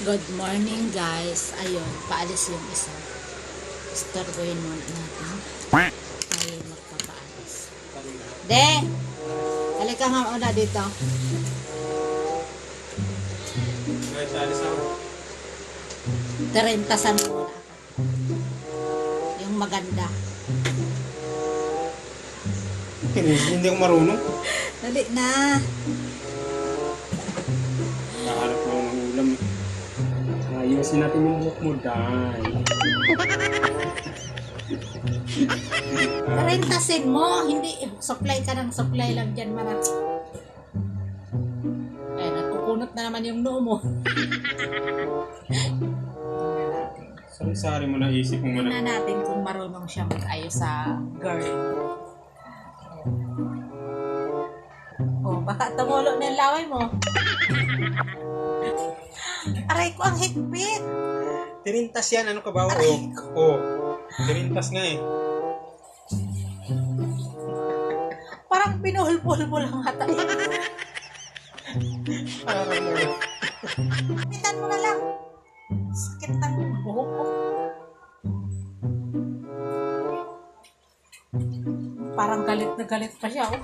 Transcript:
Good morning guys. Ayun, paalis yung isa. Stargoyin muna natin. Tayo magpapaalis. De! Halika nga una dito. Guys, alis ako. Terentasan muna ako. Yung maganda. Hindi ako marunong. Dali na. Ayusin natin yung buhok mo, Day. Terentasin mo. Hindi, supply ka ng supply lang dyan, Mara. Eh, nagkukunot na naman yung noo mo. Sari-sari mo na isip mo Tingnan na. natin kung marunong siya mag-ayos sa girl. Oh, baka tumulo na yung laway mo. Aray ko, ang higpit. Tirintas yan, ano ka ba? Aray Oo. Oh. Tirintas nga eh. Parang pinuhulpul mo lang ata. Parang mo. Pitan mo na lang. Sakit ng buhok ko. Parang galit na galit pa siya. Oh.